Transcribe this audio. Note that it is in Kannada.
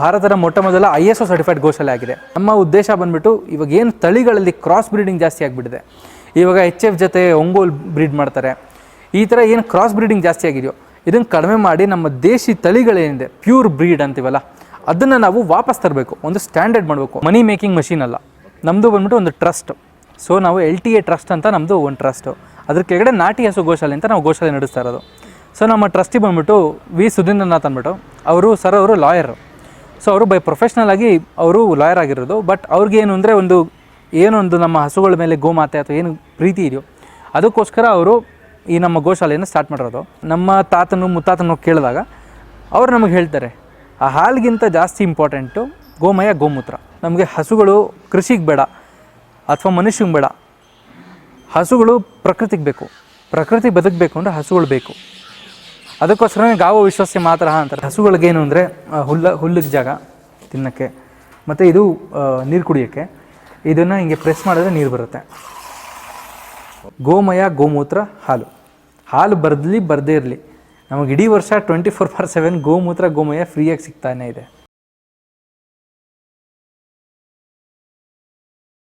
ಭಾರತದ ಮೊಟ್ಟ ಮೊದಲ ಐ ಎಸ್ ಒ ಸರ್ಟಿಫೈಡ್ ಗೋಶಾಲೆ ಆಗಿದೆ. ನಮ್ಮ ಉದ್ದೇಶ ಬಂದ್ಬಿಟ್ಟು ಇವಾಗ ಏನು ತಳಿಗಳಲ್ಲಿ ಕ್ರಾಸ್ ಬ್ರೀಡಿಂಗ್ ಜಾಸ್ತಿ ಆಗಿಬಿಟ್ಟಿದೆ. ಇವಾಗ ಎಚ್ ಎಫ್ ಜೊತೆ ಒಂಗೋಲ್ ಬ್ರೀಡ್ ಮಾಡ್ತಾರೆ. ಈ ಥರ ಏನು ಕ್ರಾಸ್ ಬ್ರೀಡಿಂಗ್ ಜಾಸ್ತಿ ಆಗಿದೆಯೋ ಇದನ್ನು ಕಡಿಮೆ ಮಾಡಿ ನಮ್ಮ ದೇಶಿ ತಳಿಗಳೇನಿದೆ ಪ್ಯೂರ್ ಬ್ರೀಡ್ ಅಂತೀವಲ್ಲ, ಅದನ್ನು ನಾವು ವಾಪಸ್ ತರಬೇಕು. ಒಂದು ಸ್ಟ್ಯಾಂಡರ್ಡ್ ಮಾಡಬೇಕು. ಮನಿ ಮೇಕಿಂಗ್ ಮಷೀನ್ ಅಲ್ಲ. ನಮ್ಮದು ಬಂದ್ಬಿಟ್ಟು ಒಂದು ಟ್ರಸ್ಟ್ ಸೊ ನಾವು ಎಲ್ ಟಿ ಎ ಟ್ರಸ್ಟ್ ಅಂತ ನಮ್ಮದು ಒಂದು ಟ್ರಸ್ಟು ಅದ್ರ ಕೆಳಗಡೆ ನಾಟಿ ಹಸು ಗೋಶಾಲೆ ಅಂತ ನಾವು ಗೋಶಾಲೆ ನಡೆಸ್ತಾ ಇರೋದು. ಸೊ ನಮ್ಮ ಟ್ರಸ್ಟಿ ಬಂದ್ಬಿಟ್ಟು ವಿ ಸುಧೀಂದ್ರನಾಥ್ ಅಂದ್ಬಿಟ್ಟು, ಅವರು ಸರ್ ಅವರು ಲಾಯರು ಸೊ ಅವರು ಬೈ ಪ್ರೊಫೆಷ್ನಲ್ ಆಗಿ ಅವರು ಲಾಯರ್ ಆಗಿರೋದು ಬಟ್ ಅವ್ರಿಗೆ ಏನು ಅಂದರೆ ಒಂದು ಏನೊಂದು ನಮ್ಮ ಹಸುಗಳ ಮೇಲೆ ಗೋಮಾತೆ ಅಥವಾ ಏನು ಪ್ರೀತಿ ಇದೆಯೋ, ಅದಕ್ಕೋಸ್ಕರ ಅವರು ಈ ನಮ್ಮ ಗೋಶಾಲೆಯನ್ನು ಸ್ಟಾರ್ಟ್ ಮಾಡಿರೋದು. ನಮ್ಮ ತಾತನು ಮುತ್ತಾತನು ಕೇಳಿದಾಗ ಅವರು ನಮಗೆ ಹೇಳ್ತಾರೆ, ಆ ಹಾಲಿಗಿಂತ ಜಾಸ್ತಿ ಇಂಪಾರ್ಟೆಂಟು ಗೋಮಯ, ಗೋಮೂತ್ರ. ನಮಗೆ ಹಸುಗಳು ಕೃಷಿಗೆ ಬೇಡ ಅಥವಾ ಮನುಷ್ಯಂಗೆ ಬೇಡ. ಹಸುಗಳು ಪ್ರಕೃತಿಗೆ ಬೇಕು. ಪ್ರಕೃತಿ ಬದುಕಬೇಕು ಅಂದರೆ ಹಸುಗಳು ಬೇಕು. ಅದಕ್ಕೋಸ್ಕರನೇ ಗಾವು ವಿಶ್ವಾಸ ಮಾತ್ರ ಅಂತಾರೆ. ಹಸುಗಳಿಗೇನು ಅಂದರೆ ಹುಲ್ಲ ಹುಲ್ಲಿಗೆ ಜಾಗ ತಿನ್ನೋಕ್ಕೆ. ಮತ್ತು ಇದು ನೀರು ಕುಡಿಯೋಕ್ಕೆ. ಇದನ್ನು ಹಿಂಗೆ ಪ್ರೆಸ್ ಮಾಡಿದ್ರೆ ನೀರು ಬರುತ್ತೆ. ಗೋಮಯ, ಗೋಮೂತ್ರ, ಹಾಲು. ಹಾಲು ಬರ್ದಲಿ, ಬರದೇ ಇರಲಿ. ನಮಗೆ ಇಡೀ ವರ್ಷ ಟ್ವೆಂಟಿ ಫೋರ್ ಫಾರ್ ಸೆವೆನ್ ಗೋಮೂತ್ರ, ಗೋಮಯ ಫ್ರೀಯಾಗಿ ಸಿಗ್ತಾನೆ ಇದೆ.